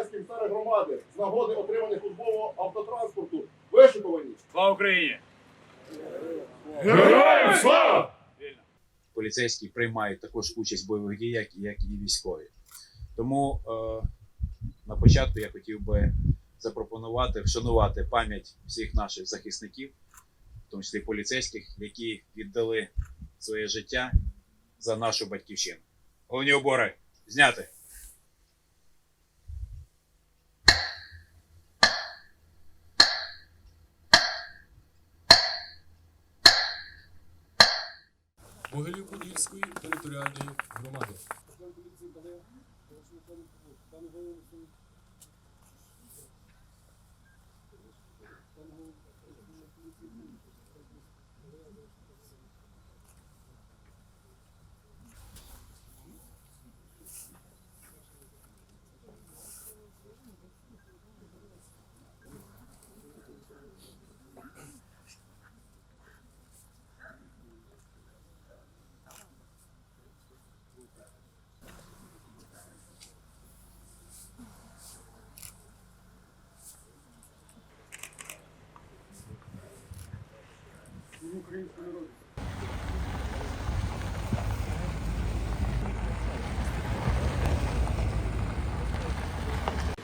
офіцери громади з нагоди отримання службового автотранспорту вишикувані. Слава Україні! Героям слава! Поліцейські приймають також участь в бойових діях, як і військові. Тому е, на початку я хотів би запропонувати вшанувати пам'ять всіх наших захисників, в тому числі поліцейських, які віддали своє життя за нашу батьківщину. Головні убори зняти. Могилів-Подільської територіальної громади.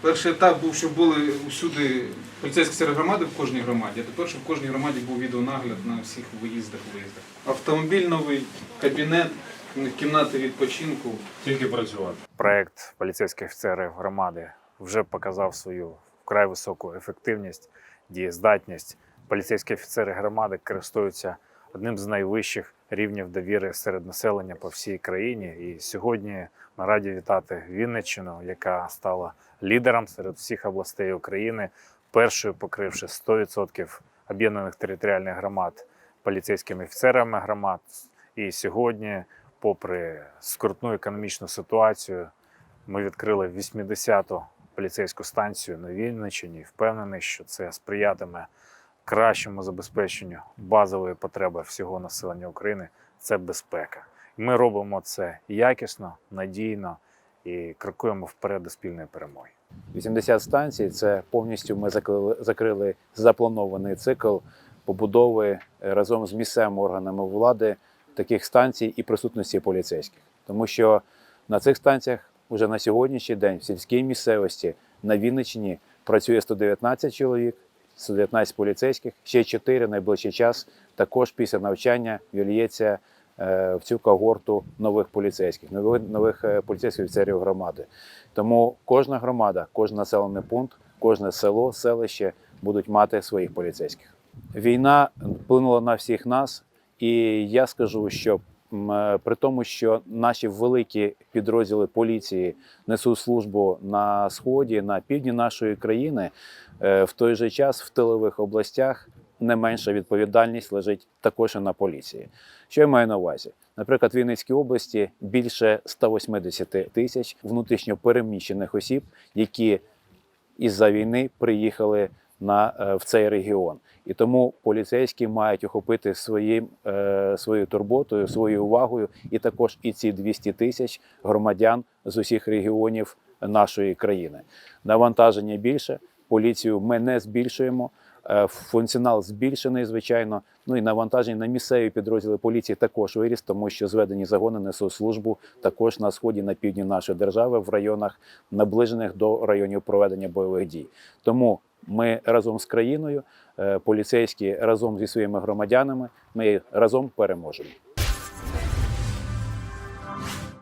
Перший етап був, щоб були усюди поліцейські серед громади в кожній громаді, а тепер, щоб в кожній громаді був відеонагляд на всіх виїздах, виїздах. Автомобіль новий, кабінет, кімнати відпочинку. Тільки працювати. проект поліцейські офіцери громади вже показав свою вкрай високу ефективність, дієздатність. Поліцейські офіцери громади користуються одним з найвищих рівнів довіри серед населення по всій країні. І сьогодні ми раді вітати Вінниччину, яка стала лідером серед всіх областей України, першою покривши 100% об'єднаних територіальних громад поліцейськими офіцерами громад. І сьогодні попри скрутну економічну ситуацію, ми відкрили 80-ту поліцейську станцію на Вінниччині. Впевнений, що це сприятиме кращому забезпеченню базової потреби всього населення України це безпека. Ми робимо це якісно, надійно і крокуємо вперед до спільної перемоги. 80 станцій це повністю ми закрили, закрили запланований цикл побудови е, разом з місцевими органами влади таких станцій і присутності поліцейських. Тому що на цих станціях вже на сьогоднішній день в сільській місцевості на Вінниччині працює 119 чоловік, 119 поліцейських, ще 4 найближчий час також після навчання вільється е, в цю когорту нових поліцейських, нових, нових е, поліцейських офіцерів громади. Тому кожна громада, кожен населений пункт, кожне село, селище будуть мати своїх поліцейських. Війна вплинула на всіх нас, і я скажу, що при тому, що наші великі підрозділи поліції несуть службу на сході, на півдні нашої країни, е, в той же час в тилових областях не менша відповідальність лежить також і на поліції. Що я маю на увазі? Наприклад, в Вінницькій області більше 180 тисяч внутрішньо переміщених осіб, які із-за війни приїхали на, е, в цей регіон. І тому поліцейські мають охопити своїм, е, своєю турботою, своєю увагою, і також і ці 200 тисяч громадян з усіх регіонів нашої країни. Навантаження більше, поліцію ми не збільшуємо. е, Функціонал збільшений, звичайно. Ну і навантаження на місцеві підрозділи поліції також виріс, тому що зведені загони несуть службу також на сході, на півдні нашої держави, в районах наближених до районів проведення бойових дій. Тому ми разом з країною, е, поліцейські разом зі своїми громадянами, ми разом переможемо.